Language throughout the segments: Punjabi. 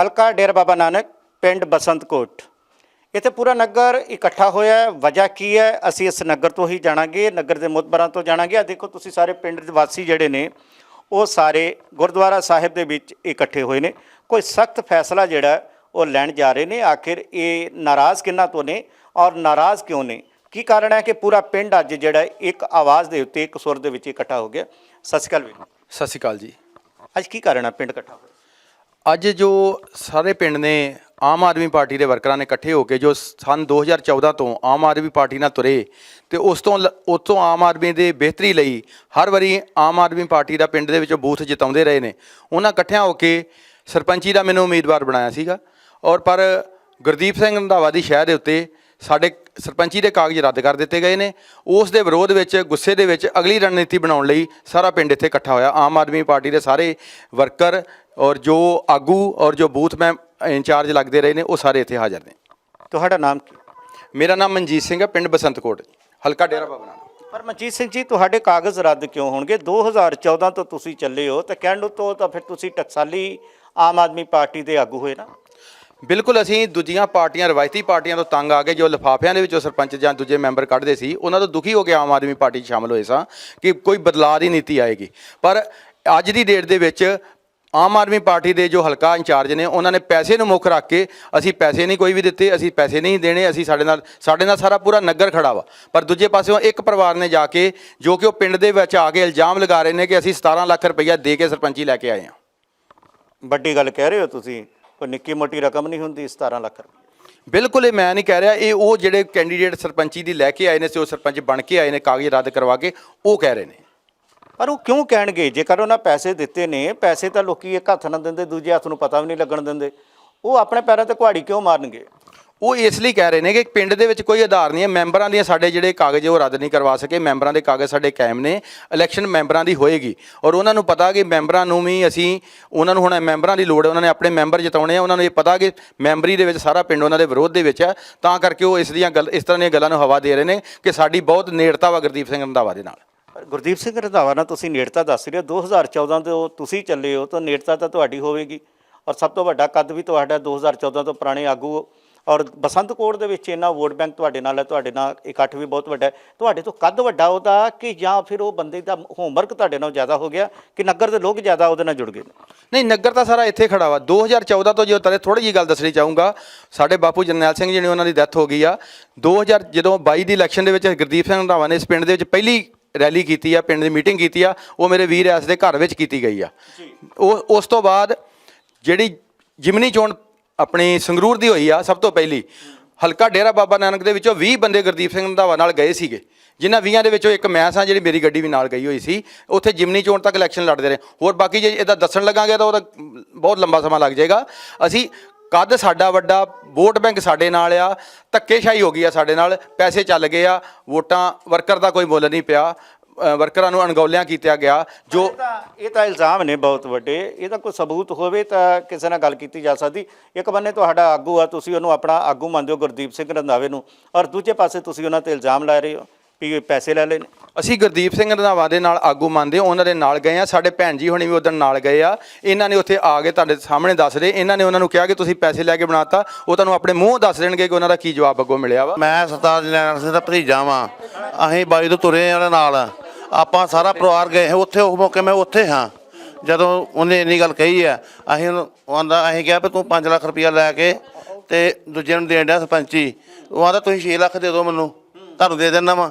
ਹਲਕਾ ਡੇਰਾ ਬਾਬਾ ਨਾਨਕ ਪਿੰਡ ਬਸੰਤਕੋਟ। ਇੱਥੇ ਪੂਰਾ ਨਗਰ ਇਕੱਠਾ ਹੋਇਆ ਹੈ। ਵਜ੍ਹਾ ਕੀ ਹੈ? ਅਸੀਂ ਇਸ ਨਗਰ ਤੋਂ ਹੀ ਜਾਣਾਂਗੇ। ਨਗਰ ਦੇ ਮੁਤਬਰਾਂ ਤੋਂ ਜਾਣਾਂਗੇ। ਆ ਦੇਖੋ ਤੁਸੀਂ ਸਾਰੇ ਪਿੰਡ ਦੇ ਵਾਸੀ ਜਿਹੜੇ ਨੇ ਉਹ ਸਾਰੇ ਗੁਰਦੁਆਰਾ ਸਾਹਿਬ ਦੇ ਵਿੱਚ ਇਕੱਠੇ ਹੋਏ ਨੇ। ਕੋਈ ਸਖਤ ਫੈਸਲਾ ਜਿਹੜਾ ਉਹ ਲੈਣ ਜਾ ਰਹੇ ਨੇ। ਆਖਿਰ ਇਹ ਨਾਰਾਜ਼ ਕਿੰਨਾ ਤੋਂ ਨੇ ਔਰ ਨਾਰਾਜ਼ ਕਿਉਂ ਨੇ? ਕੀ ਕਾਰਨ ਹੈ ਕਿ ਪੂਰਾ ਪਿੰਡ ਅੱਜ ਜਿਹੜਾ ਇੱਕ ਆਵਾਜ਼ ਦੇ ਉੱਤੇ ਇੱਕ ਸੁਰ ਦੇ ਵਿੱਚ ਇਕੱਠਾ ਹੋ ਗਿਆ? ਸਤਿ ਸ਼੍ਰੀ ਅਕਾਲ ਵੀਰ ਸਤਿ ਸ਼੍ਰੀ ਅਕਾਲ ਜੀ। ਅੱਜ ਕੀ ਕਾਰਨ ਹੈ ਪਿੰਡ ਇਕੱਠਾ ਹੋਇਆ ਅੱਜ ਜੋ ਸਾਰੇ ਪਿੰਡ ਨੇ ਆਮ ਆਦਮੀ ਪਾਰਟੀ ਦੇ ਵਰਕਰਾਂ ਨੇ ਇਕੱਠੇ ਹੋ ਕੇ ਜੋ ਸਨ 2014 ਤੋਂ ਆਮ ਆਦਮੀ ਪਾਰਟੀ ਨਾਲ ਤੁਰੇ ਤੇ ਉਸ ਤੋਂ ਲ- ਉਸ ਤੋਂ ਆਮ ਆਦਮੀ ਦੇ ਬਿਹਤਰੀ ਲਈ ਹਰ ਵਾਰੀ ਆਮ ਆਦਮੀ ਪਾਰਟੀ ਦਾ ਪਿੰਡ ਦੇ ਵਿੱਚੋਂ ਬੂਥ ਜਿਤਾਉਂਦੇ ਰਹੇ ਨੇ। ਉਹਨਾਂ ਇਕੱਠਿਆਂ ਹੋ ਕੇ ਸਰਪੰਚੀ ਦਾ ਮੈਨੂੰ ਉਮੀਦਵਾਰ ਬਣਾਇਆ ਸੀਗਾ ਔਰ ਪਰ ਗੁਰਦੀਪ ਸਿੰਘ ਰੰਧਾਵਾ ਦੀ ਸ਼ਹਿਰ ਦੇ ਉੱਤੇ ਸਾਡੇ ਸਰਪੰਚੀ ਦੇ ਕਾਗਜ਼ ਰੱਦ ਕਰ ਦਿੱਤੇ ਗਏ ਨੇ। ਉਸ ਦੇ ਵਿਰੋਧ ਵਿੱਚ ਗੁੱਸੇ ਦੇ ਵਿੱਚ ਅਗਲੀ ਰਣਨੀਤੀ ਬਣਾਉਣ ਲਈ ਸਾਰਾ ਪਿੰਡ ਇੱਥੇ ਇਕੱਠਾ ਹੋਇਆ। ਆਮ ਆਦਮੀ ਪਾਰਟੀ ਦੇ ਸਾਰੇ ਵਰਕਰ ਔਰ ਜੋ ਆਗੂ ਔਰ ਜੋ ਬੂਥ ਮੈਂ ਇੰਚਾਰਜ ਲੱਗਦੇ ਰਹੇ ਨੇ ਉਹ ਸਾਰੇ ਇੱਥੇ ਹਾਜ਼ਰ ਨੇ। ਤੁਹਾਡਾ ਨਾਮ ਕੀ? ਮੇਰਾ ਨਾਮ ਮਨਜੀਤ ਸਿੰਘ ਹੈ ਪਿੰਡ ਬਸੰਤਕੋਟ ਹਲਕਾ ਡੇਰਾ ਬਾਬਾ ਨਾਨਕ। ਪਰ ਮਨਜੀਤ ਸਿੰਘ ਜੀ ਤੁਹਾਡੇ ਕਾਗਜ਼ ਰੱਦ ਕਿਉਂ ਹੋਣਗੇ? 2014 ਤੋਂ ਤੁਸੀਂ ਚੱਲੇ ਹੋ ਤਾਂ ਕਹਿਣ ਨੂੰ ਤੋਂ ਤਾਂ ਫਿਰ ਤੁਸੀਂ ਟਕਸਾਲੀ ਆਮ ਆਦਮੀ ਪਾਰਟੀ ਦੇ ਆਗੂ ਹੋਏ ਨਾ। ਬਿਲਕੁਲ ਅਸੀਂ ਦੂਜੀਆਂ ਪਾਰਟੀਆਂ, ਰਵਾਇਤੀ ਪਾਰਟੀਆਂ ਤੋਂ ਤੰਗ ਆ ਗਏ, ਜੋ ਲਿਫਾਫਿਆਂ ਦੇ ਵਿੱਚੋਂ ਸਰਪੰਚ ਜਾਂ ਦੂਜੇ ਮੈਂਬਰ ਕੱਢਦੇ ਸੀ, ਉਹਨਾਂ ਤੋਂ ਦੁਖੀ ਹੋ ਕੇ ਆਮ ਆਦਮੀ ਪਾਰਟੀ 'ਚ ਸ਼ਾਮਲ ਹੋਏ ਸਾਂ ਕਿ ਕੋਈ ਬਦਲਾਅ ਦੀ ਨੀਤੀ ਆਏਗੀ। ਪਰ ਅੱਜ ਦੀ ਡੇਟ ਦੇ ਵਿੱਚ ਆਮ ਆਦਮੀ ਪਾਰਟੀ ਦੇ ਜੋ ਹਲਕਾ ਇੰਚਾਰਜ ਨੇ, ਉਹਨਾਂ ਨੇ ਪੈਸੇ ਨੂੰ ਮੁੱਖ ਰੱਖ ਕੇ ਅਸੀਂ ਪੈਸੇ ਨਹੀਂ ਕੋਈ ਵੀ ਦਿੱਤੇ, ਅਸੀਂ ਪੈਸੇ ਨਹੀਂ ਦੇਣੇ, ਅਸੀਂ ਸਾਡੇ ਨਾਲ ਸਾਡੇ ਨਾਲ ਸਾਰਾ ਪੂਰਾ ਨਗਰ ਖੜਾ ਵਾ। ਪਰ ਦੂਜੇ ਪਾਸਿਓਂ ਇੱਕ ਪਰਿਵਾਰ ਨੇ ਜਾ ਕੇ, ਜੋ ਕਿ ਉਹ ਪਿੰਡ ਦੇ ਵਿੱਚ ਆ ਕੇ ਇਲਜ਼ਾਮ ਲਗਾ ਰਹੇ ਨੇ ਕਿ ਅਸੀਂ 17 ਲੱਖ ਰੁਪਈਆ ਦੇ ਕੇ ਸਰਪੰਚੀ ਲੈ ਕੇ ਆਏ ਹਾਂ। ਵੱਡੀ ਗੱਲ ਕਹਿ ਰਹੇ ਹੋ ਤੁਸੀਂ। ਕੋਈ ਨਿੱਕੀ ਮੋਟੀ ਰਕਮ ਨਹੀਂ ਹੁੰਦੀ 17 ਲੱਖ ਰੁਪਏ। ਬਿਲਕੁਲ ਇਹ ਮੈਂ ਨਹੀਂ ਕਹਿ ਰਿਹਾ ਇਹ ਉਹ ਜਿਹੜੇ ਕੈਂਡੀਡੇਟ ਸਰਪੰਚੀ ਦੀ ਲੈ ਕੇ ਆਏ ਨੇ ਤੇ ਉਹ ਸਰਪੰਚ ਬਣ ਕੇ ਆਏ ਨੇ ਕਾਗਜ਼ ਰੱਦ ਕਰਵਾ ਕੇ ਉਹ ਕਹਿ ਰਹੇ ਨੇ। ਪਰ ਉਹ ਕਿਉਂ ਕਹਿਣਗੇ? ਜੇਕਰ ਉਹਨਾਂ ਪੈਸੇ ਦਿੱਤੇ ਨੇ ਪੈਸੇ ਤਾਂ ਲੋਕੀ ਇੱਕ ਹੱਥ ਨਾਲ ਦਿੰਦੇ ਦੂਜੇ ਹੱਥ ਨੂੰ ਪਤਾ ਵੀ ਨਹੀਂ ਲੱਗਣ ਦਿੰਦੇ। ਉਹ ਆਪਣੇ ਪੈਰਾਂ ਤੇ ਕੁਹਾੜੀ ਕਿਉਂ ਮਾਰਨਗੇ? ਉਹ ਇਸ ਲਈ ਕਹਿ ਰਹੇ ਨੇ ਕਿ ਪਿੰਡ ਦੇ ਵਿੱਚ ਕੋਈ ਆਧਾਰ ਨਹੀਂ ਹੈ। ਮੈਂਬਰਾਂ ਦੀਆਂ ਸਾਡੇ ਜਿਹੜੇ ਕਾਗਜ਼ ਉਹ ਰੱਦ ਨਹੀਂ ਕਰਵਾ ਸਕੇ। ਮੈਂਬਰਾਂ ਦੇ ਕਾਗਜ਼ ਸਾਡੇ ਕਾਇਮ ਨੇ। ਇਲੈਕਸ਼ਨ ਮੈਂਬਰਾਂ ਦੀ ਹੋਏਗੀ। ਔਰ ਉਹਨਾਂ ਨੂੰ ਪਤਾ ਕਿ ਮੈਂਬਰਾਂ ਨੂੰ ਵੀ ਅਸੀਂ, ਉਹਨਾਂ ਨੂੰ ਹੁਣ ਮੈਂਬਰਾਂ ਦੀ ਲੋੜ ਹੈ, ਉਹਨਾਂ ਨੇ ਆਪਣੇ ਮੈਂਬਰ ਜਿਤਾਉਣੇ ਆ। ਉਹਨਾਂ ਨੂੰ ਇਹ ਪਤਾ ਕਿ ਮੈਂਬਰੀ ਦੇ ਵਿੱਚ ਸਾਰਾ ਪਿੰਡ ਉਹਨਾਂ ਦੇ ਵਿਰੋਧ ਦੇ ਵਿੱਚ ਹੈ। ਤਾਂ ਕਰਕੇ ਉਹ ਇਸ ਦੀਆਂ ਗੱਲ, ਇਸ ਤਰ੍ਹਾਂ ਦੀਆਂ ਗੱਲਾਂ ਨੂੰ ਹਵਾ ਦੇ ਰਹੇ ਨੇ ਕਿ ਸਾਡੀ ਬਹੁਤ ਨੇੜਤਾ ਵਾ ਗੁਰਦੀਪ ਸਿੰਘ ਰੰਧਾਵਾ ਦੇ ਨਾਲ। ਗੁਰਦੀਪ ਸਿੰਘ ਰੰਧਾਵਾ ਨਾਲ ਤੁਸੀਂ ਨੇੜਤਾ ਦੱਸ ਰਹੇ ਹੋ। 2014 ਤੋਂ ਤੁਸੀਂ ਚੱਲੇ ਹੋ, ਤਾਂ ਨੇੜਤਾ ਤਾਂ ਤੁਹਾਡੀ ਹੋਵੇਗੀ। ਔਰ ਸਭ ਤੋਂ ਵੱਡਾ ਕੱਦ ਵੀ ਤੁਹਾਡਾ 2014 ਤੋਂ ਪੁਰਾਣੇ ਆਗੂ ਔਰ ਬਸੰਤਕੋਟ ਦੇ ਵਿੱਚ ਇੰਨਾ ਵੋਟ ਬੈਂਕ ਤੁਹਾਡੇ ਨਾਲ ਹੈ ਤੁਹਾਡੇ ਨਾਲ ਇਕੱਠ ਵੀ ਬਹੁਤ ਵੱਡਾ ਹੈ। ਤੁਹਾਡੇ ਤੋਂ ਕੱਦ ਵੱਡਾ ਉਹਦਾ ਕਿ ਜਾਂ ਫਿਰ ਉਹ ਬੰਦੇ ਦਾ ਹੋਮਵਰਕ ਤੁਹਾਡੇ ਨਾਲ ਜ਼ਿਆਦਾ ਹੋ ਗਿਆ ਕਿ ਨਗਰ ਦੇ ਲੋਕ ਜ਼ਿਆਦਾ ਉਹਦੇ ਨਾਲ ਜੁੜ ਗਏ ਨਹੀਂ ਨਗਰ ਤਾਂ ਸਾਰਾ ਇੱਥੇ ਖੜਾ ਵਾ। 2014 ਤੋਂ ਜੋ ਤਰੇ ਥੋੜੀ ਜੀ ਗੱਲ ਦੱਸਣੀ ਚਾਹੂੰਗਾ ਸਾਡੇ ਬਾਪੂ ਜਰਨੈਲ ਸਿੰਘ ਜੀ ਨੇ ਉਹਨਾਂ ਦੀ ਡੈਥ ਹੋ ਗਈ ਆ। 2000 ਜਦੋਂ 22 ਦੀ ਇਲੈਕਸ਼ਨ ਦੇ ਵਿੱਚ ਗੁਰਦੀਪ ਸਿੰਘ ਰੰਧਾਵਾ ਨੇ ਇਸ ਪਿੰਡ ਦੇ ਵਿੱਚ ਪਹਿਲੀ ਰੈਲੀ ਕੀਤੀ ਆ ਪਿੰਡ ਦੀ ਮੀਟਿੰਗ ਕੀਤੀ ਆ ਉਹ ਮੇਰੇ ਵੀਰ ਐਸ ਦੇ ਘਰ ਵਿੱਚ ਕੀਤੀ ਗਈ ਆ। ਉਹ ਉਸ ਤੋਂ ਬਾਅਦ ਜਿਹੜੀ ਜਿਮਨੀ ਚੋਣ ਆਪਣੀ ਸੰਗਰੂਰ ਦੀ ਹੋਈ ਆ ਸਭ ਤੋਂ ਪਹਿਲੀ। ਹਲਕਾ ਡੇਰਾ ਬਾਬਾ ਨਾਨਕ ਦੇ ਵਿੱਚੋਂ 20 ਬੰਦੇ ਗੁਰਦੀਪ ਸਿੰਘ ਰੰਧਾਵਾ ਨਾਲ ਗਏ ਸੀਗੇ। ਜਿਨ੍ਹਾਂ 20 ਦੇ ਵਿੱਚੋਂ ਇੱਕ ਮੈਂ ਸਾਂ ਜਿਹੜੀ ਮੇਰੀ ਗੱਡੀ ਵੀ ਨਾਲ ਗਈ ਹੋਈ ਸੀ। ਉੱਥੇ ਜਿਮਨੀ ਚੋਣ ਤੱਕ ਇਲੈਕਸ਼ਨ ਲੜਦੇ ਰਹੇ। ਹੋਰ ਬਾਕੀ ਜੇ ਇਹਦਾ ਦੱਸਣ ਲੱਗਾਂਗੇ ਤਾਂ ਉਹਦਾ ਬਹੁਤ ਲੰਬਾ ਸਮਾਂ ਲੱਗ ਜਾਏਗਾ। ਅਸੀਂ ਕੱਦ ਸਾਡਾ ਵੱਡਾ, ਵੋਟ ਬੈਂਕ ਸਾਡੇ ਨਾਲ ਆ, ਧੱਕੇਸ਼ਾਹੀ ਹੋ ਗਈ ਆ ਸਾਡੇ ਨਾਲ, ਪੈਸੇ ਚੱਲ ਗਏ ਆ, ਵੋਟਾਂ, ਵਰਕਰ ਦਾ ਕੋਈ ਮੁੱਲ ਨਹੀਂ ਪਿਆ। ਅ, ਵਰਕਰਾਂ ਨੂੰ ਅਣਗੌਲਿਆਂ ਕੀਤਾ ਗਿਆ ਜੋ ਇਹ ਤਾਂ ਇਹ ਤਾਂ ਇਲਜ਼ਾਮ ਨੇ ਬਹੁਤ ਵੱਡੇ। ਇਹਦਾ ਕੋਈ ਸਬੂਤ ਹੋਵੇ ਤਾਂ ਕਿਸੇ ਨਾਲ ਗੱਲ ਕੀਤੀ ਜਾ ਸਕਦੀ। ਇੱਕ ਬੰਨੇ ਤੁਹਾਡਾ ਆਗੂ ਆ ਤੁਸੀਂ ਉਹਨੂੰ ਆਪਣਾ ਆਗੂ ਮੰਨਦੇ ਹੋ ਗੁਰਦੀਪ ਸਿੰਘ ਰੰਧਾਵੇ ਨੂੰ। ਔਰ ਦੂਜੇ ਪਾਸੇ ਤੁਸੀਂ ਉਹਨਾਂ ਤੇ ਇਲਜ਼ਾਮ ਲਾ ਰਹੇ ਹੋ ਵੀ ਪੈਸੇ ਲੈ ਲਏ ਨੇ। ਅਸੀਂ ਗੁਰਦੀਪ ਸਿੰਘ ਰੰਧਾਵਾ ਦੇ ਨਾਲ ਆਗੂ ਮੰਨਦੇ ਹਾਂ, ਉਹਨਾਂ ਦੇ ਨਾਲ ਗਏ ਆ। ਸਾਡੇ ਭੈਣ ਜੀ ਹੁਣੀ ਵੀ ਉਦੋਂ ਨਾਲ ਗਏ ਆ। ਇਹਨਾਂ ਨੇ ਉੱਥੇ ਆ ਕੇ ਤੁਹਾਡੇ ਸਾਹਮਣੇ ਦੱਸ ਰਹੇ। ਇਹਨਾਂ ਨੇ ਉਹਨਾਂ ਨੂੰ ਕਿਹਾ ਕਿ ਤੁਸੀਂ ਪੈਸੇ ਲੈ ਕੇ ਬਣਾਤਾ। ਉਹ ਤੁਹਾਨੂੰ ਆਪਣੇ ਮੂੰਹ ਦੱਸ ਦੇਣਗੇ ਕਿ ਉਹਨਾਂ ਦਾ ਕੀ ਜਵਾਬ ਅੱਗੋਂ ਮਿਲਿਆ ਵਾ। ਮੈਂ ਸਰਦਾਰ ਜਨਰਲ ਸਿੰਘ ਦਾ ਭਤੀਜਾ ਵਾਂ। ਅਸੀਂ ਬਾਈ ਤੋਂ ਤੁਰੇ ਆ ਉਹਦੇ ਨਾਲ। ਆਪਾਂ ਸਾਰਾ ਪਰਿਵਾਰ ਗਏ ਹਾਂ, ਉੱਥੇ ਉਸ ਮੌਕੇ ਮੈਂ ਉੱਥੇ ਹਾਂ। ਜਦੋਂ ਉਹਨੇ ਇੰਨੀ ਗੱਲ ਕਹੀ ਆ ਅਸੀਂ ਉਹਨੂੰ ਉਹ ਅਸੀਂ ਕਿਹਾ ਵੀ ਤੂੰ 5 ਲੱਖ ਰੁਪਇਆ ਲੈ ਕੇ ਤੇ ਦੂਜੇ ਨੂੰ ਦੇਣ ਡਿਆ ਸਰਪੰਚੀ। ਉਹ ਆਂਦਾ, ਤੁਸੀਂ 6 ਲੱਖ ਦੇ ਦਿਓ ਮੈਨੂੰ, ਤੁਹਾਨੂੰ ਦੇ ਦੇਣਾ ਵਾ।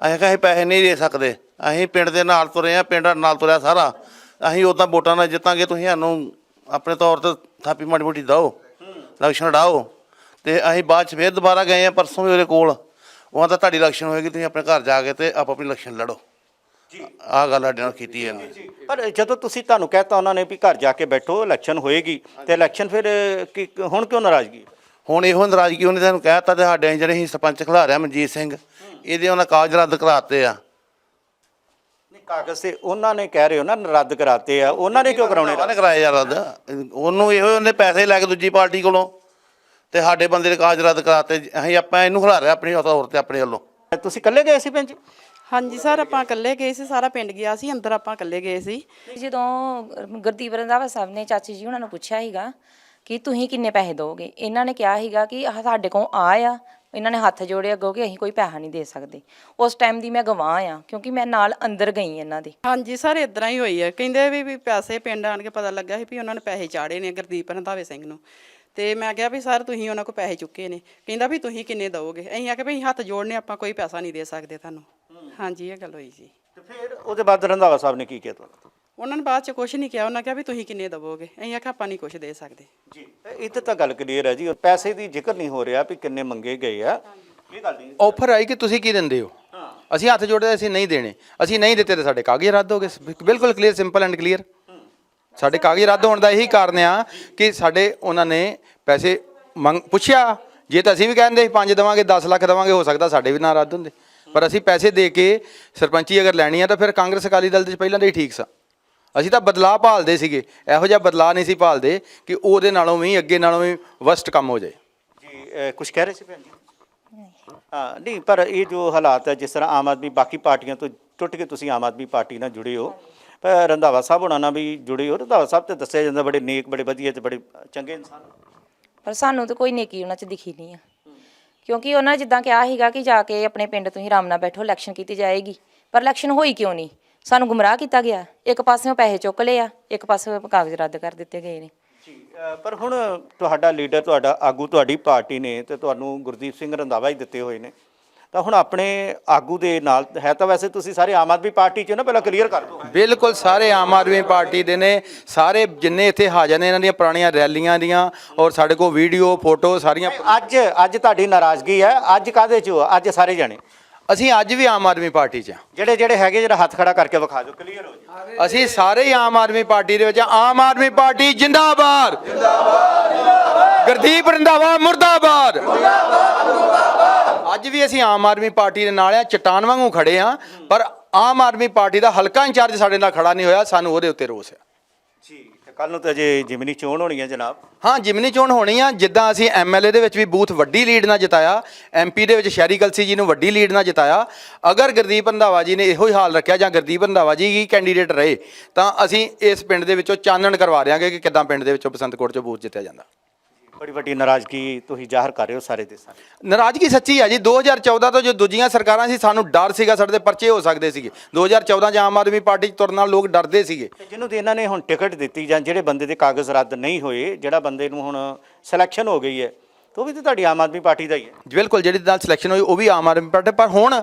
ਅਸੀਂ ਕਿਹਾ, ਅਸੀਂ ਪੈਸੇ ਨਹੀਂ ਦੇ ਸਕਦੇ। ਅਸੀਂ ਪਿੰਡ ਦੇ ਨਾਲ ਤੁਰੇ ਆ ਪਿੰਡ ਨਾਲ ਤੁਰਿਆ ਸਾਰਾ। ਅਸੀਂ ਉਦਾਂ ਵੋਟਾਂ ਨਾਲ ਜਿੱਤਾਂਗੇ, ਤੁਸੀਂ ਸਾਨੂੰ ਆਪਣੇ ਤੌਰ ਤੇ ਥਾਪੀ ਮਾੜੀ ਮੋਟੀ ਦਿਓ, ਇਲੈਕਸ਼ਨ ਲੜਾਓ। ਤੇ ਅਸੀਂ ਬਾਅਦ ਚ ਫੇਰ ਦੁਬਾਰਾ ਗਏ ਆ ਪਰਸੋਂ ਵੀ ਉਹਦੇ ਕੋਲ। ਉਹ ਆਂਦਾ, ਤੁਹਾਡੀ ਇਲੈਕਸ਼ਨ ਹੋਏਗੀ, ਤੁਸੀਂ ਆਪਣੇ ਘਰ ਜਾ ਕੇ ਤੇ ਆਪ ਆਪਣੀ ਇਲੈਕਸ਼ਨ ਲੜੋ। ਆਹ ਗੱਲ ਸਾਡੇ ਨਾਲ ਕੀਤੀ ਹੈ। ਪਰ ਜਦੋਂ ਤੁਸੀਂ ਤੁਹਾਨੂੰ ਕਹਿਤਾ ਉਹਨਾਂ ਨੇ ਵੀ ਘਰ ਜਾ ਕੇ ਬੈਠੋ ਇਲੈਕਸ਼ਨ ਹੋਏਗੀ ਤੇ ਇਲੈਕਸ਼ਨ ਫਿਰ ਕੀ ਹੁਣ ਕਿਉਂ ਨਾਰਾਜ਼ਗੀ? ਹੁਣ ਇਹੋ ਨਾਰਾਜ਼ਗੀ ਉਹਨੇ ਤੁਹਾਨੂੰ ਕਹਿਤਾ ਤੇ ਸਾਡੇ ਜਿਹੜੇ ਸੀ ਸਰਪੰਚ ਖਿਲਾਰਿਆ ਮਨਜੀਤ ਸਿੰਘ ਇਹਦੇ ਉਹਨਾਂ ਕਾਗਜ਼ ਰੱਦ ਕਰਾਤੇ ਆ। ਨਹੀਂ ਕਾਗਜ਼ ਤੇ ਉਹਨਾਂ ਨੇ ਕਹਿ ਰਹੇ ਹੋ ਨਾ ਰੱਦ ਕਰਾਤੇ ਆ। ਉਹਨਾਂ ਨੇ ਕਿਉਂ ਕਰਾਉਣੇ ਉਹਨੇ ਕਰਾਏ ਯਾਰ ਰੱਦ। ਉਹਨੂੰ ਇਹੋ ਉਹਨੇ ਪੈਸੇ ਲੈ ਕੇ ਦੂਜੀ ਪਾਰਟੀ ਕੋਲੋਂ ਤੇ ਸਾਡੇ ਬੰਦੇ ਦੇ ਕਾਗਜ਼ ਰੱਦ ਕਰਾਤੇ। ਅਸੀਂ ਆਪਾਂ ਇਹਨੂੰ ਖਿਲਾਰਿਆ ਆਪਣੀ ਤੌਰ ਤੇ ਆਪਣੇ ਵੱਲੋਂ। ਤੁਸੀਂ ਇਕੱਲੇ ਗਏ ਸੀ ਜੀ ਹਾਂਜੀ ਸਰ ਆਪਾਂ ਇਕੱਲੇ ਗਏ ਸੀ ਸਾਰਾ ਪਿੰਡ ਗਿਆ ਸੀ ਅੰਦਰ ਆਪਾਂ ਇਕੱਲੇ ਗਏ ਸੀ। ਜਦੋਂ ਗੁਰਦੀਪ ਰੰਧਾਵਾ ਸਾਹਿਬ ਨੇ ਚਾਚੀ ਜੀ ਉਹਨਾਂ ਨੂੰ ਪੁੱਛਿਆ ਸੀਗਾ ਕਿ ਤੁਸੀਂ ਕਿੰਨੇ ਪੈਸੇ ਦੋਗੇ ਇਹਨਾਂ ਨੇ ਕਿਹਾ ਸੀਗਾ ਕਿ ਆਹ ਸਾਡੇ ਕੋਲ ਆ ਆ ਇਹਨਾਂ ਨੇ ਹੱਥ ਜੋੜੇ ਅੱਗੋਂ ਕਿ ਅਸੀਂ ਕੋਈ ਪੈਸਾ ਨਹੀਂ ਦੇ ਸਕਦੇ। ਉਸ ਟਾਈਮ ਦੀ ਮੈਂ ਗਵਾਹ ਆ ਕਿਉਂਕਿ ਮੈਂ ਨਾਲ ਅੰਦਰ ਗਈ ਇਹਨਾਂ ਦੇ। ਹਾਂਜੀ ਸਰ ਇਦਾਂ ਹੀ ਹੋਈ ਹੈ ਕਹਿੰਦੇ ਵੀ ਵੀ ਪੈਸੇ ਪਿੰਡ ਆਣ ਕੇ ਪਤਾ ਲੱਗਾ ਸੀ ਵੀ ਉਹਨਾਂ ਨੇ ਪੈਸੇ ਚਾੜੇ ਨੇ ਗੁਰਦੀਪ ਰੰਧਾਵੇ ਸਿੰਘ ਨੂੰ। ਤੇ ਮੈਂ ਕਿਹਾ ਵੀ ਸਰ ਤੁਸੀਂ ਉਹਨਾਂ ਕੋਲ ਪੈਸੇ ਚੁੱਕੇ ਨੇ। ਕਹਿੰਦਾ ਵੀ ਤੁਸੀਂ ਕਿੰਨੇ ਦਓਗੇ? ਅਸੀਂ ਆਖਿਆ ਵੀ ਅਸੀਂ ਹੱਥ ਜੋੜਨੇ ਆਪਾਂ ਕੋਈ ਪੈਸਾ ਨਹੀਂ ਦੇ ਸਕਦੇ ਤੁਹਾਨੂੰ। ਹਾਂਜੀ ਇਹ ਗੱਲ ਹੋਈ ਜੀ। ਤੇ ਫਿਰ ਉਹਦੇ ਬਾਅਦ ਰੰਧਾਵਾ ਸਾਹਿਬ ਨੇ ਕੀ ਕਿਹਾ ਤੁਹਾਨੂੰ? ਉਹਨਾਂ ਨੇ ਬਾਅਦ ਚ ਕੁਝ ਨਹੀਂ ਕਿਹਾ ਉਹਨਾਂ ਕਿਹਾ ਵੀ ਤੁਸੀਂ ਕਿੰਨੇ ਦਵੋਗੇ? ਅਸੀਂ ਆਖਿਆ ਆਪਾਂ ਨਹੀਂ ਕੁਝ ਦੇ ਸਕਦੇ। ਜੀ ਇਹ ਤੇ ਤਾਂ ਗੱਲ ਕਲੀਅਰ ਹੈ ਜੀ ਪੈਸੇ ਦੀ ਜ਼ਿਕਰ ਨਹੀਂ ਹੋ ਰਿਹਾ ਵੀ ਕਿੰਨੇ ਮੰਗੇ ਗਏ ਆ। ਇਹ ਗੱਲ ਨਹੀਂ ਆਫਰ ਆਈ ਕਿ ਤੁਸੀਂ ਕੀ ਦਿੰਦੇ ਹੋ? ਅਸੀਂ ਹੱਥ ਜੋੜਦੇ ਅਸੀਂ ਨਹੀਂ ਦੇਣੇ। ਅਸੀਂ ਨਹੀਂ ਦਿੱਤੇ ਤੇ ਸਾਡੇ ਕਾਗਜ਼ ਰੱਦ ਹੋ ਗਏ। ਬਿਲਕੁਲ ਕਲੀਅਰ ਸਿੰਪਲ ਐਂਡ ਕਲੀਅਰ ਸਾਡੇ ਕਾਗਜ਼ ਰੱਦ ਹੋਣ ਦਾ ਇਹੀ ਕਾਰਨ ਆ ਕਿ ਸਾਡੇ ਉਹਨਾਂ ਨੇ ਪੈਸੇ ਮੰਗ ਪੁੱਛਿਆ। ਜੇ ਤਾਂ ਅਸੀਂ ਵੀ ਕਹਿੰਦੇ 5 ਦੇਵਾਂਗੇ 10 ਲੱਖ ਦੇਵਾਂਗੇ ਹੋ ਸਕਦਾ ਸਾਡੇ ਵੀ ਨਾ ਰੱਦ ਹੁੰਦੇ। ਪਰ ਅਸੀਂ ਪੈਸੇ ਦੇ ਕੇ ਸਰਪੰਚੀ ਅਗਰ ਲੈਣੀ ਆ ਤਾਂ ਫਿਰ ਕਾਂਗਰਸ ਅਕਾਲੀ ਦਲ ਦੇ ਪਹਿਲਾਂ ਦੇ ਹੀ ਠੀਕ ਸਾਂ। ਅਸੀਂ ਤਾਂ ਬਦਲਾਅ ਭਾਲਦੇ ਸੀਗੇ। ਇਹੋ ਜਿਹਾ ਬਦਲਾਅ ਨਹੀਂ ਸੀ ਭਾਲਦੇ ਕਿ ਉਹਦੇ ਨਾਲੋਂ ਵੀ ਅੱਗੇ ਨਾਲੋਂ ਵੀ ਵਸਟ ਕੰਮ ਹੋ ਜਾਏ। ਜੀ ਕੁਝ ਕਹਿ ਰਹੇ ਸੀ ਭੈਣ ਜੀ? ਹਾਂ ਨਹੀਂ ਪਰ ਇਹ ਜੋ ਹਾਲਾਤ ਹੈ ਜਿਸ ਤਰ੍ਹਾਂ ਆਮ ਆਦਮੀ ਬਾਕੀ ਪਾਰਟੀਆਂ ਤੋਂ ਟੁੱਟ ਕੇ ਤੁਸੀਂ ਆਮ ਆਦਮੀ ਪਾਰਟੀ ਨਾਲ ਜੁੜੇ ਹੋ ਪਰ ਰੰਧਾਵਾ ਸਾਹਿਬ ਹੋਣਾ ਨਾਲ ਵੀ ਜੁੜੇ ਹੋ। ਰੰਧਾਵਾ ਸਾਹਿਬ ਤੇ ਦੱਸਿਆ ਜਾਂਦਾ ਬੜੇ ਨੇਕ ਬੜੇ ਵਧੀਆ ਤੇ ਬੜੇ ਚੰਗੇ ਇਨਸਾਨ। ਪਰ ਸਾਨੂੰ ਤਾਂ ਕੋਈ ਨੇਕੀ ਉਹਨਾਂ 'ਚ ਦਿਖੀ ਨਹੀਂ ਆ। ਕਿਉਂਕਿ ਉਹਨਾਂ ਨੇ ਜਿੱਦਾਂ ਕਿਹਾ ਸੀਗਾ ਕਿ ਜਾ ਕੇ ਆਪਣੇ ਪਿੰਡ ਤੁਸੀਂ ਆਰਾਮ ਨਾਲ ਬੈਠੋ ਇਲੈਕਸ਼ਨ ਕੀਤੀ ਜਾਏਗੀ। ਪਰ ਇਲੈਕਸ਼ਨ ਹੋਈ ਕਿਉਂ ਨਹੀਂ? ਸਾਨੂੰ ਗੁੰਮਰਾਹ ਕੀਤਾ ਗਿਆ। ਇੱਕ ਪਾਸਿਓਂ ਪੈਸੇ ਚੁੱਕ ਲਏ ਆ ਇੱਕ ਪਾਸੇ ਕਾਗਜ਼ ਰੱਦ ਕਰ ਦਿੱਤੇ ਗਏ ਨੇ। ਜੀ ਅ, ਪਰ ਹੁਣ ਤੁਹਾਡਾ ਲੀਡਰ ਤੁਹਾਡਾ ਆਗੂ ਤੁਹਾਡੀ ਪਾਰਟੀ ਨੇ ਤੇ ਤੁਹਾਨੂੰ ਗੁਰਦੀਪ ਸਿੰਘ ਰੰਧਾਵਾ ਹੀ ਦਿੱਤੇ ਹੋਏ ਨੇ। ਤਾਂ ਹੁਣ ਆਪਣੇ ਆਗੂ ਦੇ ਨਾਲ ਹੈ ਤਾਂ ਵੈਸੇ ਤੁਸੀਂ ਸਾਰੇ ਆਮ ਆਦਮੀ ਪਾਰਟੀ ਚ ਨਾ ਪਹਿਲਾਂ ਕਲੀਅਰ ਕਰ ਦਿਓ। ਬਿਲਕੁਲ ਸਾਰੇ ਆਮ ਆਦਮੀ ਪਾਰਟੀ ਦੇ ਨੇ। ਸਾਰੇ ਜਿੰਨੇ ਇੱਥੇ ਹਾਜ਼ਰ ਨੇ ਇਹਨਾਂ ਦੀਆਂ ਪੁਰਾਣੀਆਂ ਰੈਲੀਆਂ ਦੀਆਂ ਔਰ ਸਾਡੇ ਕੋਲ ਵੀਡੀਓ ਫੋਟੋ ਸਾਰੀਆਂ ਅੱਜ ਅੱਜ ਤੁਹਾਡੀ ਨਾਰਾਜ਼ਗੀ ਹੈ। ਅੱਜ ਕਾਦੇ ਚ ਹੋ? ਅੱਜ ਸਾਰੇ ਜਾਣੇ। ਅਸੀਂ ਅੱਜ ਵੀ ਆਮ ਆਦਮੀ ਪਾਰਟੀ 'ਚ ਜਿਹੜੇ ਜਿਹੜੇ ਹੈਗੇ ਜਿਹੜਾ ਹੱਥ ਖੜਾ ਕਰਕੇ ਵਿਖਾ ਦਿਓ। ਕਲੀਅਰ ਹੋ ਜੀ ਅਸੀਂ ਸਾਰੇ ਹੀ ਆਮ ਆਦਮੀ ਪਾਰਟੀ ਦੇ ਵਿੱਚ। ਆਮ ਆਦਮੀ ਪਾਰਟੀ ਜਿੰਦਾਬਾਦ ਜਿੰਦਾਬਾਦ। ਗੁਰਦੀਪ ਰੰਧਾਵਾ ਮੁਰਦਾਬਾਦ। ਅੱਜ ਵੀ ਅਸੀਂ ਆਮ ਆਦਮੀ ਪਾਰਟੀ ਦੇ ਨਾਲ ਆ ਚਟਾਨ ਵਾਂਗੂ ਖੜੇ ਆ ਪਰ ਆਮ ਆਦਮੀ ਪਾਰਟੀ ਦਾ ਹਲਕਾ ਇੰਚਾਰਜ ਸਾਡੇ ਨਾਲ ਖੜਾ ਨਹੀਂ ਹੋਇਆ ਸਾਨੂੰ ਉਹਦੇ ਉੱਤੇ ਰੋਸ ਹੈ। ਜੀ ਕੱਲ ਨੂੰ ਤਾਂ ਜੇ ਜਿਮਨੀ ਚੋਣ ਹੋਣੀ ਹੈ ਜਨਾਬ। ਹਾਂ ਜਿਮਨੀ ਚੋਣ ਹੋਣੀ ਆ ਜਿੱਦਾਂ ਅਸੀਂ ਐਮਐਲਏ ਦੇ ਵਿੱਚ ਵੀ ਬੂਥ ਵੱਡੀ ਲੀਡ ਨਾਲ ਜਿਤਾਇਆ ਐਮਪੀ ਦੇ ਵਿੱਚ ਸ਼ਹਿਰੀ ਕਲਸੀ ਜੀ ਨੂੰ ਵੱਡੀ ਲੀਡ ਨਾਲ ਜਿਤਾਇਆ ਅਗਰ ਗੁਰਦੀਪ ਰੰਧਾਵਾ ਜੀ ਨੇ ਇਹੋ ਹੀ ਹਾਲ ਰੱਖਿਆ ਜਾਂ ਗੁਰਦੀਪ ਰੰਧਾਵਾ ਜੀ ਹੀ ਕੈਂਡੀਡੇਟ ਰਹੇ ਤਾਂ ਅਸੀਂ ਇਸ ਪਿੰਡ ਦੇ ਵਿੱਚੋਂ ਚਾਨਣ ਕਰਵਾ ਦਿਆਂਗੇ ਕਿ ਕਿੱਦਾਂ ਪਿੰਡ ਦੇ ਵਿੱਚੋਂ ਬਸੰਤਕੋਟ ਚੋਂ ਬੂਥ ਜਿੱਤਿਆ ਜਾਂਦਾ। ਬੜੀ ਵੱਡੀ ਨਾਰਾਜ਼ਗੀ ਤੁਸੀਂ ਜ਼ਾਹਰ ਕਰ ਰਹੇ ਹੋ ਸਾਰੇ ਦੇਸਾਂ ਦੀ ਨਾਰਾਜ਼ਗੀ ਸੱਚੀ ਆ ਜੀ 2014 ਤੋਂ ਜੋ ਦੂਜੀਆਂ ਸਰਕਾਰਾਂ ਸੀ ਸਾਨੂੰ ਡਰ ਸੀਗਾ ਸਾਡੇ ਤੇ ਪਰਚੇ ਹੋ ਸਕਦੇ ਸੀਗੇ। 2014 ਚ ਆਮ ਆਦਮੀ ਪਾਰਟੀ ਚ ਤੁਰਨ ਨਾਲ ਲੋਕ ਡਰਦੇ ਸੀਗੇ। ਜਿਹਨੂੰ ਤੇ ਇਹਨਾਂ ਨੇ ਹੁਣ ਟਿਕਟ ਦਿੱਤੀ ਜਾਂ ਜਿਹੜੇ ਬੰਦੇ ਦੇ ਕਾਗਜ਼ ਰੱਦ ਨਹੀਂ ਹੋਏ ਜਿਹੜਾ ਬੰਦੇ ਨੂੰ ਹੁਣ ਸਿਲੈਕਸ਼ਨ ਹੋ ਗਈ ਹੈ ਤੇ ਉਹ ਵੀ ਤਾਂ ਤੁਹਾਡੀ ਆਮ ਆਦਮੀ ਪਾਰਟੀ ਦਾ ਹੀ ਹੈ। ਬਿਲਕੁਲ ਜਿਹੜੀ ਨਾਲ ਸਿਲੈਕਸ਼ਨ ਹੋਈ ਉਹ ਵੀ ਆਮ ਆਦਮੀ ਪਾਰਟੀ ਪਰ ਹੁਣ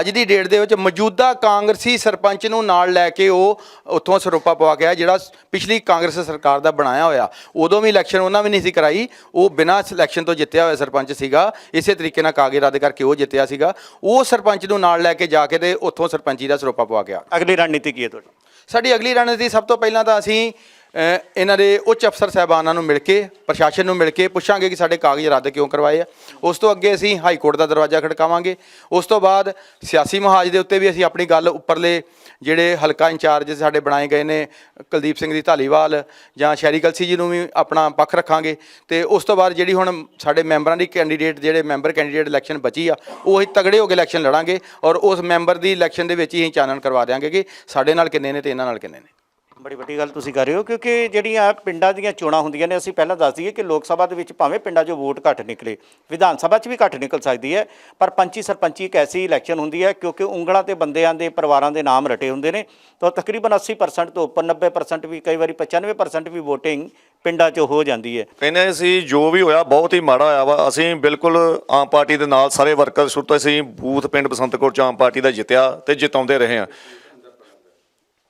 ਅੱਜ ਦੀ ਡੇਟ ਦੇ ਵਿੱਚ ਮੌਜੂਦਾ ਕਾਂਗਰਸੀ ਸਰਪੰਚ ਨੂੰ ਨਾਲ ਲੈ ਕੇ ਉਹ ਉੱਥੋਂ ਸਰੋਪਾ ਪਵਾ ਆਇਆ ਜਿਹੜਾ ਪਿਛਲੀ ਕਾਂਗਰਸ ਸਰਕਾਰ ਦਾ ਬਣਾਇਆ ਹੋਇਆ। ਉਦੋਂ ਵੀ ਇਲੈਕਸ਼ਨ ਉਹਨਾਂ ਵੀ ਨਹੀਂ ਸੀ ਕਰਾਈ। ਉਹ ਬਿਨਾਂ ਸਿਲੈਕਸ਼ਨ ਤੋਂ ਜਿੱਤਿਆ ਹੋਇਆ ਸਰਪੰਚ ਸੀਗਾ। ਇਸੇ ਤਰੀਕੇ ਨਾਲ ਕਾਗਜ਼ ਰੱਦ ਕਰਕੇ ਉਹ ਜਿੱਤਿਆ ਸੀਗਾ। ਉਹ ਸਰਪੰਚ ਨੂੰ ਨਾਲ ਲੈ ਕੇ ਜਾ ਕੇ ਤੇ ਉੱਥੋਂ ਸਰਪੰਚੀ ਦਾ ਸਰੋਪਾ ਪਵਾ ਕੇ ਆ ਅਗਲੀ ਰਣਨੀਤੀ ਕੀ ਹੈ ਤੁਹਾਡੀ? ਸਾਡੀ ਅਗਲੀ ਰਣਨੀਤੀ ਸਭ ਤੋਂ ਪਹਿਲਾਂ ਤਾਂ ਅਸੀਂ ਇਹਨਾਂ ਦੇ ਉੱਚ ਅਫਸਰ ਸਾਹਿਬਾਨਾਂ ਨੂੰ ਮਿਲ ਕੇ, ਪ੍ਰਸ਼ਾਸਨ ਨੂੰ ਮਿਲ ਕੇ ਪੁੱਛਾਂਗੇ ਕਿ ਸਾਡੇ ਕਾਗਜ਼ ਰੱਦ ਕਿਉਂ ਕਰਵਾਏ ਆ। ਉਸ ਤੋਂ ਅੱਗੇ ਅਸੀਂ ਹਾਈ ਕੋਰਟ ਦਾ ਦਰਵਾਜ਼ਾ ਖੜਕਾਵਾਂਗੇ। ਉਸ ਤੋਂ ਬਾਅਦ ਸਿਆਸੀ ਮਹਾਜ ਦੇ ਉੱਤੇ ਵੀ ਅਸੀਂ ਆਪਣੀ ਗੱਲ ਉੱਪਰਲੇ ਜਿਹੜੇ ਹਲਕਾ ਇੰਚਾਰਜ ਸਾਡੇ ਬਣਾਏ ਗਏ ਨੇ, ਕੁਲਦੀਪ ਸਿੰਘ ਦੀ ਢਾਲੀਵਾਲ ਜਾਂ ਸ਼ਹਿਰੀ ਕਲਸੀ ਜੀ ਨੂੰ ਵੀ ਆਪਣਾ ਪੱਖ ਰੱਖਾਂਗੇ। ਤੇ ਉਸ ਤੋਂ ਬਾਅਦ ਜਿਹੜੀ ਹੁਣ ਸਾਡੇ ਮੈਂਬਰਾਂ ਦੀ ਕੈਂਡੀਡੇਟ ਜਿਹੜੇ ਮੈਂਬਰ ਕੈਂਡੀਡੇਟ ਇਲੈਕਸ਼ਨ ਬਚੀ ਆ, ਉਹ ਅਸੀਂ ਤਗੜੇ ਹੋ ਕੇ ਇਲੈਕਸ਼ਨ ਲੜਾਂਗੇ ਔਰ ਉਸ ਮੈਂਬਰ ਦੀ ਇਲੈਕਸ਼ਨ ਦੇ ਵਿੱਚ ਹੀ ਅਸੀਂ ਚਾਨਣ ਕਰਵਾ ਦਿਆਂਗੇ ਕਿ ਸਾਡੇ ਨਾਲ ਕਿੰਨੇ ਨੇ ਤੇ ਇਹਨਾਂ ਨਾਲ ਕਿੰਨੇ ਨੇ। ਬੜੀ ਵੱਡੀ ਗੱਲ ਤੁਸੀਂ ਕਰ ਰਹੇ ਹੋ, ਕਿਉਂਕਿ ਜਿਹੜੀਆਂ ਪਿੰਡਾਂ ਦੀਆਂ ਚੋਣਾਂ ਹੁੰਦੀਆਂ ਨੇ, ਅਸੀਂ ਪਹਿਲਾਂ ਦੱਸ ਦਈਏ ਕਿ ਲੋਕ ਸਭਾ ਦੇ ਵਿੱਚ ਭਾਵੇਂ ਪਿੰਡਾਂ 'ਚੋਂ ਵੋਟ ਘੱਟ ਨਿਕਲੇ, ਵਿਧਾਨ ਸਭਾ 'ਚ ਵੀ ਘੱਟ ਨਿਕਲ ਸਕਦੀ ਹੈ, ਪਰ ਪੰਚੀ ਸਰਪੰਚੀ ਇੱਕ ਐਸੀ ਇਲੈਕਸ਼ਨ ਹੁੰਦੀ ਹੈ, ਕਿਉਂਕਿ ਉਂਗਲਾਂ ਤੇ ਬੰਦਿਆਂ ਦੇ ਪਰਿਵਾਰਾਂ ਦੇ ਨਾਮ ਰਟੇ ਹੁੰਦੇ ਨੇ, ਤਾਂ ਤਕਰੀਬਨ 80% ਤੋਂ ਉੱਪਰ 90% ਵੀ, ਕਈ ਵਾਰੀ 95% ਵੀ ਵੋਟਿੰਗ ਪਿੰਡਾਂ 'ਚ ਹੋ ਜਾਂਦੀ ਹੈ। ਕਹਿੰਦੇ ਸੀ ਜੋ ਵੀ ਹੋਇਆ ਬਹੁਤ ਹੀ ਮਾੜਾ ਹੋਇਆ ਵਾ, ਅਸੀਂ ਬਿਲਕੁਲ ਆਮ ਪਾਰਟੀ ਦੇ ਨਾਲ ਸਾਰੇ ਵਰਕਰ ਸ਼ੁਰੂ ਤੋਂ ਅਸੀਂ ਬੂਥ ਪਿੰਡ ਬਸੰਤਕੋਟ ਚ ਆਮ ਪਾਰਟੀ ਦਾ ਜਿੱਤਿਆ ਤੇ ਜਿਤਾਉਂਦੇ ਰਹੇ ਹਾਂ।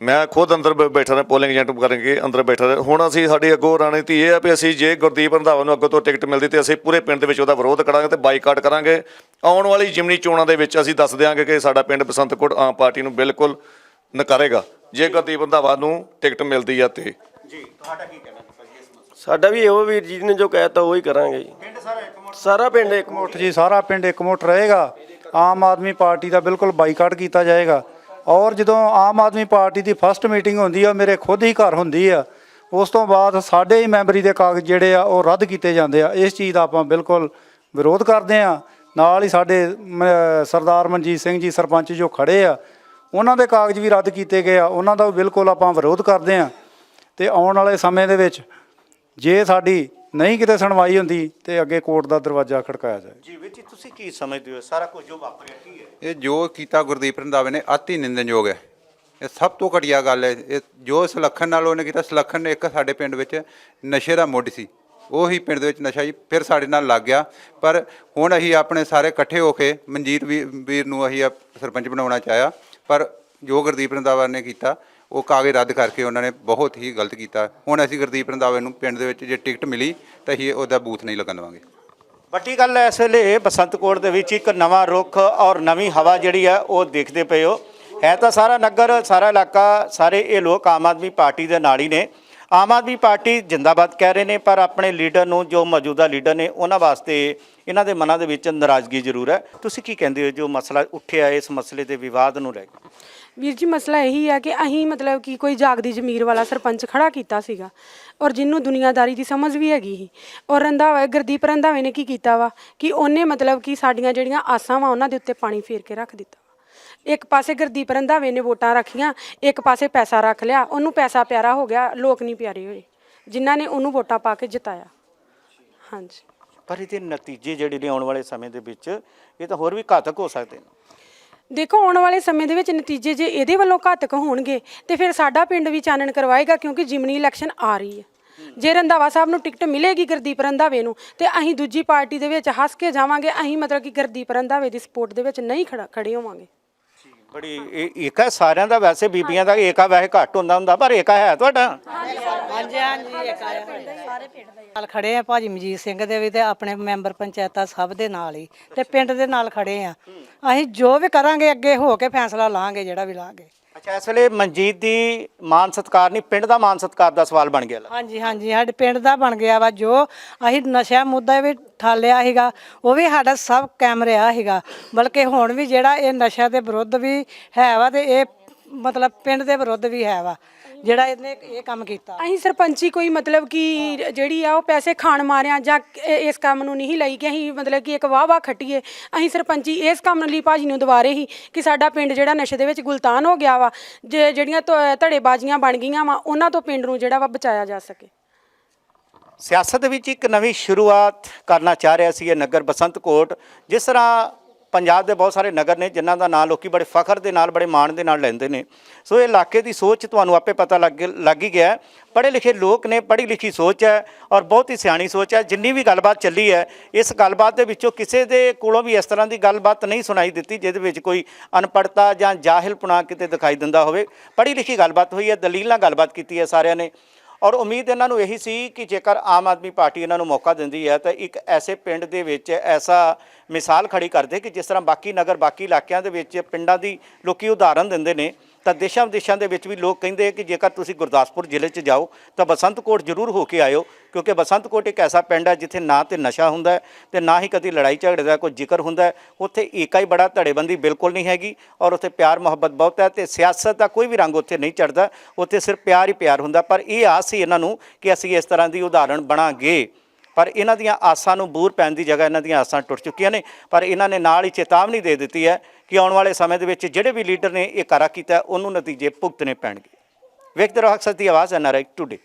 ਮੈਂ ਖੁਦ ਅੰਦਰ ਬੈਠਾ ਰਿਹਾ ਪੋਲਿੰਗ ਏਜੰਟ ਕਰਕੇ ਅੰਦਰ ਬੈਠਾ ਰਿਹਾ। ਹੁਣ ਅਸੀਂ ਸਾਡੀ ਅੱਗੋਂ ਰਣਨੀਤੀ ਇਹ ਆ ਵੀ ਅਸੀਂ ਜੇ ਗੁਰਦੀਪ ਰੰਧਾਵਾ ਨੂੰ ਅੱਗੋਂ ਤੋਂ ਟਿਕਟ ਮਿਲਦੀ ਤੇ ਅਸੀਂ ਪੂਰੇ ਪਿੰਡ ਦੇ ਵਿੱਚ ਉਹਦਾ ਵਿਰੋਧ ਕਰਾਂਗੇ ਤੇ ਬਾਈਕਾਟ ਕਰਾਂਗੇ। ਆਉਣ ਵਾਲੀ ਜਿਮਨੀ ਚੋਣਾਂ ਦੇ ਵਿੱਚ ਅਸੀਂ ਦੱਸ ਦਿਆਂਗੇ ਕਿ ਸਾਡਾ ਪਿੰਡ ਬਸੰਤਕੋਟ ਆਮ ਪਾਰਟੀ ਨੂੰ ਬਿਲਕੁਲ ਨਕਾਰੇਗਾ। ਜੇ ਗੁਰਦੀਪ ਰੰਧਾਵਾ ਨੂੰ ਟਿਕਟ ਮਿਲਦੀ ਆ ਤੇ। ਜੀ ਤੁਹਾਡਾ ਕੀ ਕਹਿਣਾ ਸਾਡਾ ਵੀ ਇਹੋ ਵੀਰ ਜੀ ਨੇ ਜੋ ਕਹਿਤਾ ਉਹੀ ਕਰਾਂਗੇ ਜੀ। ਪਿੰਡ ਸਾਰਾ ਇੱਕ ਮੁੱਠ? ਸਾਰਾ ਪਿੰਡ ਇੱਕ ਮੁੱਠ ਜੀ ਸਾਰਾ ਪਿੰਡ ਇਕਮੁੱਠ ਰਹੇਗਾ। ਆਮ ਆਦਮੀ ਪਾਰਟੀ ਦਾ ਬਿਲਕੁਲ ਬਾਈਕਾਟ ਕੀਤਾ ਜਾਏਗਾ। ਔਰ ਜਦੋਂ ਆਮ ਆਦਮੀ ਪਾਰਟੀ ਦੀ ਫਸਟ ਮੀਟਿੰਗ ਹੁੰਦੀ ਆ ਮੇਰੇ ਖੁਦ ਹੀ ਘਰ ਹੁੰਦੀ ਆ, ਉਸ ਤੋਂ ਬਾਅਦ ਸਾਡੇ ਹੀ ਮੈਂਬਰੀ ਦੇ ਕਾਗਜ਼ ਜਿਹੜੇ ਆ, ਉਹ ਰੱਦ ਕੀਤੇ ਜਾਂਦੇ ਆ। ਇਸ ਚੀਜ਼ ਦਾ ਆਪਾਂ ਬਿਲਕੁਲ ਵਿਰੋਧ ਕਰਦੇ ਆ। ਨਾਲ ਹੀ ਸਾਡੇ ਸਰਦਾਰ ਮਨਜੀਤ ਸਿੰਘ ਜੀ ਸਰਪੰਚ ਜੋ ਖੜੇ ਆ, ਉਹਨਾਂ ਦੇ ਕਾਗਜ਼ ਵੀ ਰੱਦ ਕੀਤੇ ਗਏ ਆ। ਉਹਨਾਂ ਦਾ ਵੀ ਬਿਲਕੁਲ ਆਪਾਂ ਵਿਰੋਧ ਕਰਦੇ ਆ। ਤੇ ਆਉਣ ਵਾਲੇ ਸਮੇਂ ਦੇ ਵਿੱਚ ਜੇ ਸਾਡੀ ਨਹੀਂ ਕਿਤੇ ਸੁਣਵਾਈ ਹੁੰਦੀ ਤੇ ਅੱਗੇ ਕੋਰਟ ਦਾ ਦਰਵਾਜ਼ਾ ਖੜਕਾਇਆ ਜਾਏ। ਜੀ ਵੀਰ ਜੀ ਤੁਸੀਂ ਕੀ ਸਮਝਦੇ ਹੋ? ਸਾਰਾ ਕੁਝ ਜੋ ਵਾਪਰਿਆ ਕੀ ਹੈ? ਇਹ ਜੋ ਕੀਤਾ ਗੁਰਦੀਪ ਰੰਧਾਵੇ ਨੇ ਅਤੀ ਨਿੰਦਨਯੋਗ ਹੈ। ਇਹ ਸਭ ਤੋਂ ਘਟੀਆ ਗੱਲ ਹੈ। ਇਹ ਜੋ ਸੁਲੱਖਣ ਨਾਲ ਉਹਨੇ ਕੀਤਾ ਸੁਲੱਖਣ ਨੇ ਇੱਕ ਸਾਡੇ ਪਿੰਡ ਵਿੱਚ ਨਸ਼ੇ ਦਾ ਮੁੱਢ ਸੀ। ਉਹ ਹੀ ਪਿੰਡ ਦੇ ਵਿੱਚ ਨਸ਼ਾ ਜੀ ਫਿਰ ਸਾਡੇ ਨਾਲ ਲੱਗ ਗਿਆ। ਪਰ ਹੁਣ ਅਸੀਂ ਆਪਣੇ ਸਾਰੇ ਇਕੱਠੇ ਹੋ ਕੇ ਮਨਜੀਤ ਵੀ- ਵੀਰ ਨੂੰ ਅਸੀਂ ਆਪ ਸਰਪੰਚ ਬਣਾਉਣਾ ਚਾਹਿਆ। ਪਰ ਜੋ ਗੁਰਦੀਪ ਰੰਧਾਵਾ ਨੇ ਕੀਤਾ ਉਹ ਕਾਗਜ਼ ਰੱਦ ਕਰਕੇ ਉਹਨਾਂ ਨੇ ਬਹੁਤ ਹੀ ਗਲਤ ਕੀਤਾ। ਹੁਣ ਅਸੀਂ ਗੁਰਦੀਪ ਰੰਧਾਵੇ ਨੂੰ ਪਿੰਡ ਦੇ ਵਿੱਚ ਜੇ ਟਿਕਟ ਮਿਲੀ, ਤਾਂ ਅਸੀਂ ਉਹਦਾ ਬੂਥ ਨਹੀਂ ਲੱਗਣ ਦੇਵਾਂਗੇ। ਵੱਡੀ ਗੱਲ ਇਸ ਵੇਲੇ ਬਸੰਤਕੋਟ ਦੇ ਵਿੱਚ ਇੱਕ ਨਵਾਂ ਰੁੱਖ ਔਰ ਨਵੀਂ ਹਵਾ ਜਿਹੜੀ ਹੈ, ਉਹ ਦੇਖਦੇ ਪਏ ਹੋ। ਹੈ ਤਾਂ ਸਾਰਾ ਨਗਰ, ਸਾਰਾ ਇਲਾਕਾ, ਸਾਰੇ ਇਹ ਲੋਕ ਆਮ ਆਦਮੀ ਪਾਰਟੀ ਦੇ ਨਾਲ ਹੀ ਨੇ। ਆਮ ਆਦਮੀ ਪਾਰਟੀ ਜਿੰਦਾਬਾਦ ਕਹਿ ਰਹੇ ਨੇ, ਪਰ ਆਪਣੇ ਲੀਡਰ ਨੂੰ, ਜੋ ਮੌਜੂਦਾ ਲੀਡਰ ਨੇ, ਉਹਨਾਂ ਵਾਸਤੇ ਇਹਨਾਂ ਦੇ ਮਨਾਂ ਦੇ ਵਿੱਚ ਨਾਰਾਜ਼ਗੀ ਜ਼ਰੂਰ ਹੈ। ਤੁਸੀਂ ਕੀ ਕਹਿੰਦੇ ਹੋ? ਜੋ ਮਸਲਾ ਉੱਠਿਆ, ਇਸ ਮਸਲੇ ਦੇ ਵਿਵਾਦ ਨੂੰ ਲੈ ਕੇ। ਵੀਰ ਜੀ, ਮਸਲਾ ਇਹੀ ਹੈ ਕਿ ਅਸੀਂ ਮਤਲਬ ਕਿ ਕੋਈ ਜਾਗਦੀ ਜ਼ਮੀਰ ਵਾਲਾ ਸਰਪੰਚ ਖੜਾ ਕੀਤਾ ਸੀਗਾ ਔਰ ਜਿਹਨੂੰ ਦੁਨੀਆਦਾਰੀ ਦੀ ਸਮਝ ਵੀ ਹੈਗੀ ਸੀ। ਔਰ ਰੰਧਾਵਾ, ਗੁਰਦੀਪ ਰੰਧਾਵੇ ਨੇ ਕੀ ਕੀਤਾ ਵਾ ਕਿ ਉਹਨੇ ਮਤਲਬ ਕਿ ਸਾਡੀਆਂ ਜਿਹੜੀਆਂ ਆਸਾਂ ਵਾ ਉਹਨਾਂ ਦੇ ਉੱਤੇ ਪਾਣੀ ਫੇਰ ਕੇ ਰੱਖ ਦਿੱਤਾ। ਇੱਕ ਪਾਸੇ ਗੁਰਦੀਪ ਰੰਧਾਵੇ ਨੇ ਵੋਟਾਂ ਰੱਖੀਆਂ, ਇੱਕ ਪਾਸੇ ਪੈਸਾ ਰੱਖ ਲਿਆ, ਉਹਨੂੰ ਪੈਸਾ ਪਿਆਰਾ ਹੋ ਗਿਆ, ਲੋਕ ਨਹੀਂ ਪਿਆਰੇ ਹੋਏ, ਜਿਨ੍ਹਾਂ ਨੇ ਉਹਨੂੰ ਵੋਟਾਂ ਪਾ ਕੇ ਜਿਤਾਇਆ। ਹਾਂਜੀ। ਪਰ ਇਹਦੇ ਨਤੀਜੇ ਜਿਹੜੇ ਨੇ ਆਉਣ ਵਾਲੇ ਸਮੇਂ ਦੇ ਵਿੱਚ, ਇਹ ਤਾਂ ਹੋਰ ਵੀ ਘਾਤਕ ਹੋ ਸਕਦੇ ਨੇ। ਦੇਖੋ, ਆਉਣ ਵਾਲੇ ਸਮੇਂ ਦੇ ਵਿੱਚ ਨਤੀਜੇ ਜੇ ਇਹਦੇ ਵੱਲੋਂ ਘਾਤਕ ਹੋਣਗੇ, ਤੇ ਫਿਰ ਸਾਡਾ ਪਿੰਡ ਵੀ ਚਾਨਣ ਕਰਵਾਏਗਾ ਕਿਉਂਕਿ ਜਿਮਨੀ ਇਲੈਕਸ਼ਨ ਆ ਰਹੀ ਹੈ। ਜੇ ਰੰਧਾਵਾ ਸਾਹਿਬ ਨੂੰ ਟਿਕਟ ਮਿਲੇਗੀ ਗੁਰਦੀਪ ਰੰਧਾਵੇ ਨੂੰ, ਤੇ ਅਸੀਂ ਦੂਜੀ ਪਾਰਟੀ ਦੇ ਵਿੱਚ ਹੱਸ ਕੇ ਜਾਵਾਂਗੇ, ਅਸੀਂ ਮਤਲਬ ਕਿ ਗੁਰਦੀਪ ਰੰਧਾਵੇ ਦੀ ਸਪੋਰਟ ਦੇ ਵਿੱਚ ਨਹੀਂ ਖੜਾ, ਖੜੇ ਹੋਵਾਂਗੇ। ਬੜੀ, ਇਹ ਏਕਾ ਸਾਰਿਆਂ ਦਾ ਵੈਸੇ ਬੀਬੀਆਂ ਦਾ ਏਕਾ ਵੈਸੇ ਘੱਟ ਹੁੰਦਾ ਹੁੰਦਾ, ਪਰ ਏਕਾ ਹੈ ਤੁਹਾਡਾ? ਹਾਂਜੀ ਹਾਂਜੀ, ਇੱਕ ਸਾਰੇ ਪਿੰਡ ਦੇ ਨਾਲ ਖੜੇ ਆ ਭਾਜੀ ਮਜੀਤ ਸਿੰਘ ਦੇ ਵੀ ਤੇ ਆਪਣੇ ਮੈਂਬਰ ਪੰਚਾਇਤਾਂ ਸਭ ਦੇ ਨਾਲ ਹੀ ਤੇ ਪਿੰਡ ਦੇ ਨਾਲ ਖੜੇ ਆ। ਅਸੀਂ ਜੋ ਵੀ ਕਰਾਂਗੇ, ਅੱਗੇ ਹੋ ਕੇ ਫੈਸਲਾ ਲਾਂਗੇ, ਜਿਹੜਾ ਵੀ ਲਾਂਗੇ। ਅੱਛਾ, ਇਸ ਵੇਲੇ ਮਨਜੀਤ ਦੀ ਮਾਨ ਸਤਕਾਰ ਨਹੀਂ, ਪਿੰਡ ਦਾ ਮਾਨ ਸਤਕਾਰ ਦਾ ਸਵਾਲ ਬਣ ਗਿਆ ਲਾ। ਹਾਂਜੀ ਹਾਂਜੀ, ਸਾਡੇ ਪਿੰਡ ਦਾ ਬਣ ਗਿਆ ਵਾ ਜੋ। ਅਸੀਂ ਨਸ਼ਾ ਮੁੱਦਾ ਵੀ ਠਾਲਿਆ ਸੀਗਾ, ਉਹ ਵੀ ਸਾਡਾ ਸਭ ਕਾਇਮ ਰਿਹਾ ਸੀਗਾ। ਬਲਕਿ ਹੁਣ ਵੀ ਜਿਹੜਾ ਇਹ ਨਸ਼ਾ ਦੇ ਵਿਰੁੱਧ ਵੀ ਹੈ ਵਾ ਤੇ ਇਹ ਮਤਲਬ ਪਿੰਡ ਦੇ ਵਿਰੁੱਧ ਵੀ ਹੈ ਵਾ। ਜਿਹੜਾ ਇਹਨੇ ਇਹ ਕੰਮ ਕੀਤਾ। ਅਸੀਂ ਸਰਪੰਚੀ ਕੋਈ ਮਤਲਬ ਕਿ ਜਿਹੜੀ ਆ ਉਹ ਪੈਸੇ ਖਾਣ ਮਾਰਿਆ ਜਾਂ ਇ- ਇਸ ਕੰਮ ਨੂੰ ਨਹੀਂ ਲਈ ਕਿ ਅਸੀਂ ਮਤਲਬ ਕਿ ਇੱਕ ਵਾਹ ਵਾਹ ਖੱਟੀਏ। ਅਸੀਂ ਸਰਪੰਚੀ ਇਸ ਕੰਮ ਲਈ ਭਾਜੀ ਨੂੰ ਦੁਬਾਰੇ ਹੀ ਕਿ ਸਾਡਾ ਪਿੰਡ ਜਿਹੜਾ ਨਸ਼ੇ ਦੇ ਵਿੱਚ ਗੁਲਤਾਨ ਹੋ ਗਿਆ ਵਾ ਜੇ ਜਿਹੜੀਆਂ ਧ- ਧੜੇਬਾਜ਼ੀਆਂ ਬਣ ਗਈਆਂ ਵਾ ਉਹਨਾਂ ਤੋਂ ਪਿੰਡ ਨੂੰ ਜਿਹੜਾ ਵਾ ਬਚਾਇਆ ਜਾ ਸਕੇ। ਸਿਆਸਤ ਵਿੱਚ ਇੱਕ ਨਵੀਂ ਸ਼ੁਰੂਆਤ ਕਰਨਾ ਚਾਹ ਰਿਹਾ ਸੀ ਇਹ ਨਗਰ ਬਸੰਤਕੋਟ ਜਿਸ ਤਰ੍ਹਾਂ ਪੰਜਾਬ ਦੇ ਬਹੁਤ ਸਾਰੇ ਨਗਰ ਨੇ ਜਿਨ੍ਹਾਂ ਦਾ ਨਾਂ ਲੋਕੀ ਬੜੇ ਫਖਰ ਦੇ ਨਾਲ, ਬੜੇ ਮਾਣ ਦੇ ਨਾਲ ਲੈਂਦੇ ਨੇ। ਸੋ ਇਹ ਇਲਾਕੇ ਦੀ ਸੋਚ ਤੁਹਾਨੂੰ ਆਪੇ ਪਤਾ ਲੱਗ ਲੱਗ ਹੀ ਗਿਆ ਪੜ੍ਹੇ ਲਿਖੇ ਲੋਕ ਨੇ, ਪੜ੍ਹੀ ਲਿਖੀ ਸੋਚ ਹੈ ਔਰ ਬਹੁਤ ਹੀ ਸਿਆਣੀ ਸੋਚ ਹੈ। ਜਿੰਨੀ ਵੀ ਗੱਲਬਾਤ ਚੱਲੀ ਹੈ, ਇਸ ਗੱਲਬਾਤ ਦੇ ਵਿੱਚੋਂ ਕਿਸੇ ਦੇ ਕੋਲੋਂ ਵੀ ਇਸ ਤਰ੍ਹਾਂ ਦੀ ਗੱਲਬਾਤ ਨਹੀਂ ਸੁਣਾਈ ਦਿੱਤੀ, ਜਿਹਦੇ ਵਿੱਚ ਕੋਈ ਅਨਪੜਤਾ ਜਾਂ ਜਾਹਿਲਪੁਣਾ ਕਿਤੇ ਦਿਖਾਈ ਦਿੰਦਾ ਹੋਵੇ। ਪੜ੍ਹੀ ਲਿਖੀ ਗੱਲਬਾਤ ਹੋਈ ਹੈ, ਦਲੀਲ ਨਾਲ ਗੱਲਬਾਤ ਕੀਤੀ ਹੈ ਸਾਰਿਆਂ ਨੇ। ਔਰ ਉਮੀਦ ਇਹਨਾਂ ਨੂੰ ਇਹੀ ਸੀ ਕਿ ਜੇਕਰ ਆਮ ਆਦਮੀ ਪਾਰਟੀ ਇਹਨਾਂ ਨੂੰ ਮੌਕਾ ਦਿੰਦੀ ਹੈ, ਤਾਂ ਇੱਕ ਐਸੇ ਪਿੰਡ ਦੇ ਵਿੱਚ ਐਸਾ ਮਿਸਾਲ ਖੜੀ ਕਰਦੇ ਕਿ ਜਿਸ ਤਰ੍ਹਾਂ ਬਾਕੀ ਨਗਰ, ਬਾਕੀ ਇਲਾਕਿਆਂ ਦੇ ਵਿੱਚ ਪਿੰਡਾਂ ਦੀ ਲੋਕੀ ਉਦਾਹਰਨ ਦਿੰਦੇ ਨੇ, ਤਾਂ ਦੇਸ਼ਾਂ ਵਿਦੇਸ਼ਾਂ ਦੇ ਵਿੱਚ ਵੀ ਲੋਕ ਕਹਿੰਦੇ ਕਿ ਜੇਕਰ ਤੁਸੀਂ ਗੁਰਦਾਸਪੁਰ ਜ਼ਿਲ੍ਹੇ 'ਚ ਜਾਓ, ਤਾਂ ਬਸੰਤਕੋਟ ਜ਼ਰੂਰ ਹੋ ਕੇ ਆਇਓ। ਕਿਉਂਕਿ ਬਸੰਤਕੋਟ ਇੱਕ ਐਸਾ ਪਿੰਡ ਹੈ ਜਿੱਥੇ ਨਾ ਤੇ ਨਸ਼ਾ ਹੁੰਦਾ ਹੈ ਤੇ ਨਾ ਹੀ ਕਦੀ ਲੜਾਈ ਝਗੜੇ ਦਾ ਕੋਈ ਜ਼ਿਕਰ ਹੁੰਦਾ ਉੱਥੇ ਏਕਾ ਹੀ ਬੜਾ ਧੜੇਬੰਦੀ ਬਿਲਕੁਲ ਨਹੀਂ ਹੈਗੀ ਔਰ ਉੱਥੇ ਪਿਆਰ ਮੁਹੱਬਤ ਬਹੁਤ ਹੈ ਤੇ ਸਿਆਸਤ ਦਾ ਕੋਈ ਵੀ ਰੰਗ ਉੱਥੇ ਨਹੀਂ ਚੜਦਾ ਉੱਥੇ ਸਿਰਫ ਪਿਆਰ ਹੀ ਪਿਆਰ ਹੁੰਦਾ ਪਰ ਇਹ ਆਸ ਸੀ ਇਹਨਾਂ ਨੂੰ ਕਿ ਅਸੀਂ ਇਸ ਤਰ੍ਹਾਂ ਦੀ ਉਦਾਹਰਣ ਬਣਾਂਗੇ। ਪਰ ਇਹਨਾਂ ਦੀਆਂ ਆਸਾਂ ਨੂੰ ਬੂਰ ਪੈਣ ਦੀ ਜਗ੍ਹਾ ਇਹਨਾਂ ਦੀਆਂ ਆਸਾਂ ਟੁੱਟ ਚੁੱਕੀਆਂ ਨੇ। ਪਰ ਇਹਨਾਂ ਨੇ ਨਾਲ ਹੀ ਚੇਤਾਵਨੀ ਦੇ ਦਿੱਤੀ ਹੈ ਕਿ ਆਉਣ ਵਾਲੇ ਸਮੇਂ ਦੇ ਵਿੱਚ ਜਿਹੜੇ ਵੀ ਲੀਡਰ ਨੇ ਇਹ ਕਾਰਾ ਕੀਤਾ ਉਹਨੂੰ ਨਤੀਜੇ ਭੁਗਤਣੇ ਪੈਣਗੇ। ਵੇਖਦੇ ਰਹੋ ਅਕਸਰ ਦੀ ਆਵਾਜ਼ ਐਨਆਰਆਈ ਟੁਡੇ।